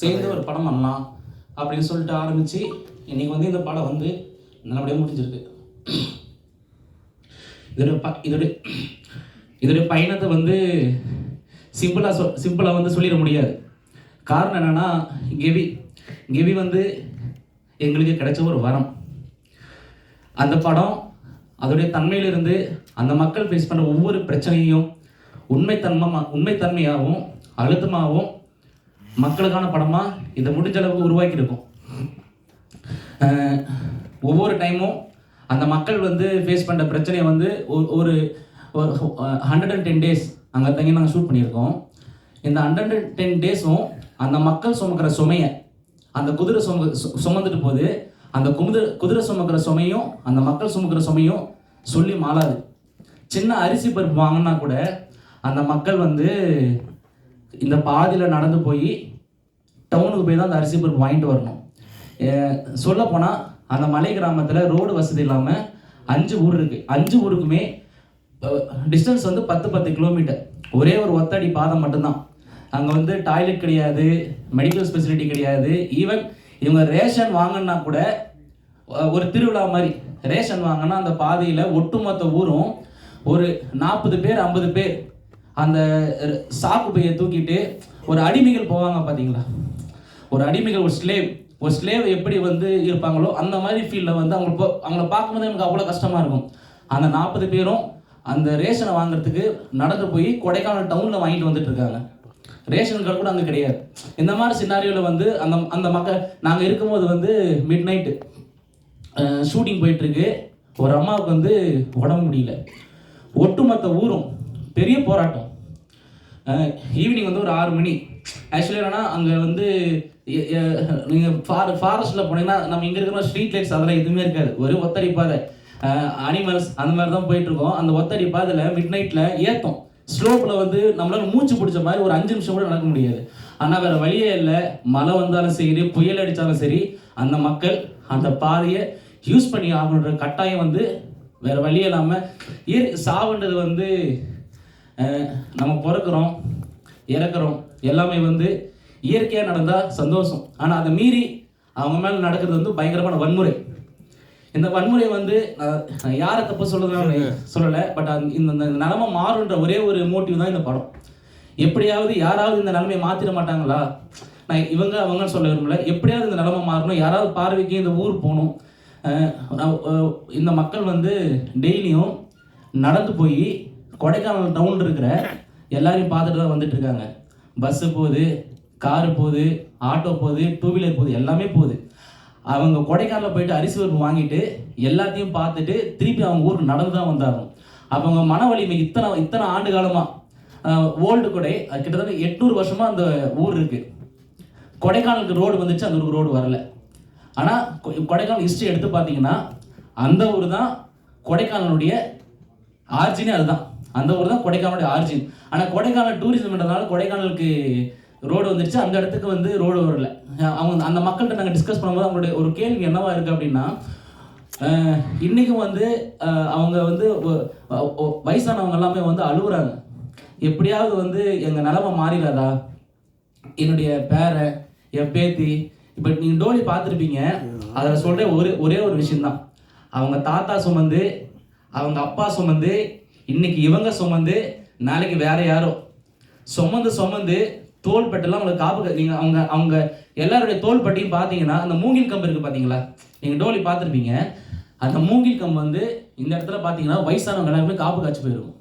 சேர்ந்து ஒரு படம் பண்ணலாம் அப்படின்னு சொல்லிட்டு ஆரம்பித்து இன்னைக்கு வந்து இந்த படம் வந்து நல்லபடியாக முடிஞ்சிருக்கு. இதோட ப இதோடைய இதோடைய பயணத்தை வந்து சிம்பிளாக சொ சிம்பிளாக வந்து சொல்லிட முடியாது. காரணம் என்னென்னா கெவி கெவி வந்து எங்களுக்கு கிடைச்ச ஒரு வரம். அந்த படம் அதோடைய தன்மையிலிருந்து அந்த மக்கள் ஃபேஸ் பண்ணுற ஒவ்வொரு பிரச்சனையும் உண்மைத்தன்மமாக உண்மைத்தன்மையாகவும் அழுத்தமாகவும் மக்களுக்கான படமாக இதை முடிஞ்ச அளவுக்கு உருவாக்கியிருக்கோம். இருக்கும் ஒவ்வொரு டைமும் அந்த மக்கள் வந்து ஃபேஸ் பண்ணுற பிரச்சனையை வந்து ஒரு- ஒரு ஹண்ட்ரட் அண்ட் டென் டேஸ் அங்கே தங்கி நாங்கள் ஷூட் பண்ணியிருக்கோம். இந்த ஹண்ட்ரட் அண்ட் டென் டேஸும் அந்த மக்கள் சுமக்கிற சுமையை அந்த குதிரை சும சு- சுமந்துட்டு போது அந்த குமுது குதிரை சுமக்கிற சுமையும் அந்த மக்கள் சுமக்கிற சுமையும் சொல்லி மாறாது. சின்ன அரிசி பருப்பு வாங்கினா கூட அந்த மக்கள் வந்து இந்த பாதியில் நடந்து போய் டவுனுக்கு போய் தான் அந்த அரிசி பருப்பு வாங்கிட்டு வரணும். சொல்லப்போனால் அந்த மலை கிராமத்தில் ரோடு வசதி இல்லாமல் அஞ்சு ஊர் இருக்குது அஞ்சு ஊருக்குமே டிஸ்டன்ஸ் வந்து பத்து பத்து கிலோமீட்டர் ஒரே ஒரு ஒத்தடி பாதை மட்டும்தான். அங்கே வந்து டாய்லெட் கிடையாது மெடிக்கல் ஃபெசிலிட்டி கிடையாது. ஈவன் இவங்க ரேஷன் வாங்கினா கூட ஒரு திருவிழா மாதிரி ரேஷன் வாங்கினா அந்த பாதையில் ஒட்டுமொத்த ஊரும் ஒரு நாற்பது பேர் ஐம்பது பேர் அந்த சாக்கு பையை தூக்கிட்டு ஒரு அடிமைகள் போவாங்க பார்த்தீங்களா ஒரு அடிமைகள் ஒரு ஸ்லேவ் ஒரு ஸ்லேவ் எப்படி வந்து இருப்பாங்களோ அந்த மாதிரி ஃபீல்டில் வந்து அவங்களுக்கு போ- அவங்கள பார்க்கும்போது எனக்கு அவ்வளோ கஷ்டமாக இருக்கும். அந்த நாற்பது பேரும் அந்த ரேஷனை வாங்குறதுக்கு நடந்து போய் கொடைக்கானல் டவுனில் வாங்கிட்டு வந்துட்டு இருக்காங்க. ரேஷன் கார்டு கூட அங்கே கிடையாது. இந்த மாதிரி சின்னாரியோவில் வந்து அந்த அந்த மக்கள் நாங்கள் இருக்கும்போது வந்து மிட் நைட்டு ஷூட்டிங் போயிட்டுருக்கு. ஒரு அம்மாவுக்கு வந்து உடம்பு முடியல. ஒட்டுமொத்த ஊரும் பெரிய போராட்டம். ஈவினிங் வந்து ஒரு ஆறு மணி. ஆக்சுவலி என்னன்னா அங்கே வந்து நீங்கள் ஃபார் ஃபாரஸ்ட்டில் போனீங்கன்னா நம்ம இங்கே இருக்கிற ஸ்ட்ரீட் லைட்ஸ் அதெல்லாம் எதுவுமே இருக்காது. ஒரு ஒத்தடி பாதை. அனிமல்ஸ் அந்த மாதிரி தான் போயிட்டுருக்கோம் அந்த ஒத்தடி பாதையில் மிட் நைட்டில் ஏத்தம். ஸ்லோப்பில் வந்து நம்மளால் மூச்சு பிடிச்ச மாதிரி ஒரு அஞ்சு நிமிஷம் கூட நடக்க முடியாது. ஆனால் வேறு வழியே இல்லை. மழை வந்தாலும் சரி புயல் அடித்தாலும் சரி அந்த மக்கள் அந்த பாதையை யூஸ் பண்ணி ஆகணுன்ற கட்டாயம் வந்து வேறு வழி இல்லாமல் சாவுன்றது வந்து நம்ம பிறக்கிறோம் இறக்குறோம் எல்லாமே வந்து இயற்கையாக நடந்தால் சந்தோஷம். ஆனால் அதை மீறி அவங்க மேலே நடக்கிறது வந்து பயங்கரமான வன்முறை. இந்த வன்முறை வந்து யாரை தப்பு சொல்லுதான் சொல்லலை பட் இந்த நிலமை மாறுன்ற ஒரே ஒரு மோட்டிவ் தான் இந்த படம். எப்படியாவது யாராவது இந்த நிலைமையை மாற்றிட மாட்டாங்களா? நான் இவங்க அவங்கன்னு சொல்ல விரும்பல. எப்படியாவது இந்த நிலமை மாறணும். யாராவது பார்வைக்கு இந்த ஊர் போகணும். இந்த மக்கள் வந்து டெய்லியும் நடந்து போய் கொடைக்கானல் டவுன் இருக்கிற எல்லாரையும் பார்த்துட்டு தான் வந்துட்டு இருக்காங்க பஸ்ஸு போகுது காரு போகுது ஆட்டோ போகுது டூ வீலர் போகுது எல்லாமே போகுது. அவங்க கொடைக்கானலில் போயிட்டு அரிசி பருப்பு வாங்கிட்டு எல்லாத்தையும் பார்த்துட்டு திருப்பி அவங்க ஊருக்கு நடந்து தான் வந்தாகும் அப்போ அவங்க மன வலிமை இத்தனை இத்தனை ஆண்டு காலமாக ஓல்டு கொடை அது கிட்டத்தட்ட எட்நூறு வருஷமாக அந்த ஊர் இருக்குது கொடைக்கானலுக்கு ரோடு வந்துச்சு அந்த ஊருக்கு ரோடு வரல. ஆனால் கொடைக்கானல் ஹிஸ்ட்ரி எடுத்து பார்த்தீங்கன்னா அந்த ஊர் தான் கொடைக்கானலுடைய ஆர்ஜினே அதுதான். அந்த ஊர் தான் கொடைக்கானலுடைய ஆர்ஜின் ஆனால் கொடைக்கானல் டூரிசம்ன்றதுனால கொடைக்கானலுக்கு ரோடு வந்துருச்சு. அந்த இடத்துக்கு வந்து ரோடு வரல. அவங்க அந்த மக்கள்கிட்ட நாங்கள் டிஸ்கஸ் பண்ணும்போது அவங்களுடைய ஒரு கேள்வி என்னவா இருக்குது அப்படின்னா இன்றைக்கும் வந்து அவங்க வந்து வயசானவங்க எல்லாமே வந்து அழுகுறாங்க. எப்படியாவது வந்து எங்கள் நிலமை மாறிடாதா? என்னுடைய பேரை என் பேத்தி இப்போ நீங்கள் டோலி பார்த்துருப்பீங்க. அதில் சொல்கிற ஒரே ஒரே ஒரு விஷயந்தான் அவங்க தாத்தா சுமந்து அவங்க அப்பா சுமந்து இன்னைக்கு இவங்க சுமந்து நாளைக்கு வேற யாரோ. சுமந்து சுமந்து தோள்பட்டெல்லாம் அவங்களுக்கு காப்பு நீங்கள் அவங்க அவங்க எல்லாருடைய தோள்பட்டையும் பார்த்தீங்கன்னா அந்த மூங்கில் கம்பு இருக்குது பார்த்தீங்களா? நீங்கள் டோலி பார்த்துருப்பீங்க. அந்த மூங்கில் கம்பு வந்து இந்த இடத்துல பார்த்தீங்கன்னா வயசானவங்க எல்லாருமே காப்பு காய்ச்சி போயிருக்கும்.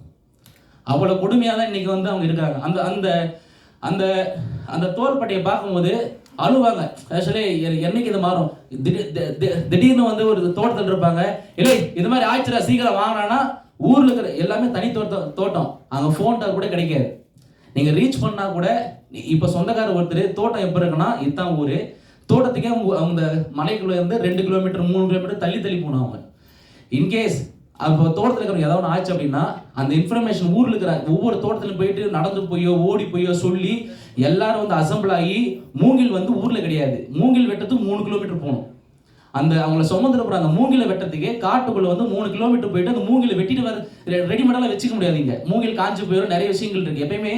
அவ்வளோ கொடுமையாக தான் இன்னைக்கு வந்து அவங்க இருக்காங்க. அந்த அந்த அந்த அந்த தோல்பட்டையை பார்க்கும்போது அழுவாங்க. ஆக்சுவலி என்னைக்கு இது மாறும்? திடீர் தி- திடீர்னு வந்து ஒரு தோட்டத்தில் இருப்பாங்க. இல்லை இது மாதிரி ஆயிடுச்சுடா சீக்கிரம் வாங்கினான்னா ஊரில் இருக்கிற எல்லாமே தனி தோட்டம் தோட்டம். அங்கே ஃபோன் டவர் கூட கிடைக்காது. நீங்கள் ரீச் பண்ணால் கூட இப்போ சொந்தக்காரர் ஒருத்தர் தோட்டம் எப்போ இருக்குன்னா இதுதான் ஊர். தோட்டத்துக்கே அவங்க அந்த மலைக்குள்ளே இருந்து ரெண்டு கிலோமீட்டர் மூணு கிலோமீட்டர் தள்ளி தள்ளி போனோம் அவங்க. இன்கேஸ் அப்போ தோட்டத்தில் இருக்கிறவங்க ஏதாவது ஒன்று ஆச்சு அப்படின்னா அந்த இன்ஃபர்மேஷன் ஊரில் இருக்கிற ஒவ்வொரு தோட்டத்திலும் போயிட்டு நடந்து போயோ ஓடி போயோ சொல்லி எல்லாரும் வந்து அசம்பிள் ஆகி மூங்கில் வந்து ஊரில் கிடையாது. மூங்கில் வெட்டத்துக்கு மூணு கிலோமீட்டர் போகணும். அந்த அவங்கள சுமந்துட்டு போகிற அந்த மூங்கில வெட்டத்துக்கே காட்டுக்குள்ள வந்து மூணு கிலோமீட்டர் போயிட்டு அந்த மூங்கில வெட்டிட்டு வர ரெடிமேடெல்லாம் வச்சுக்க முடியாதுங்க மூங்கில் காஞ்சு போயிடும் நிறைய விஷயங்கள் இருக்கு. எப்பயுமே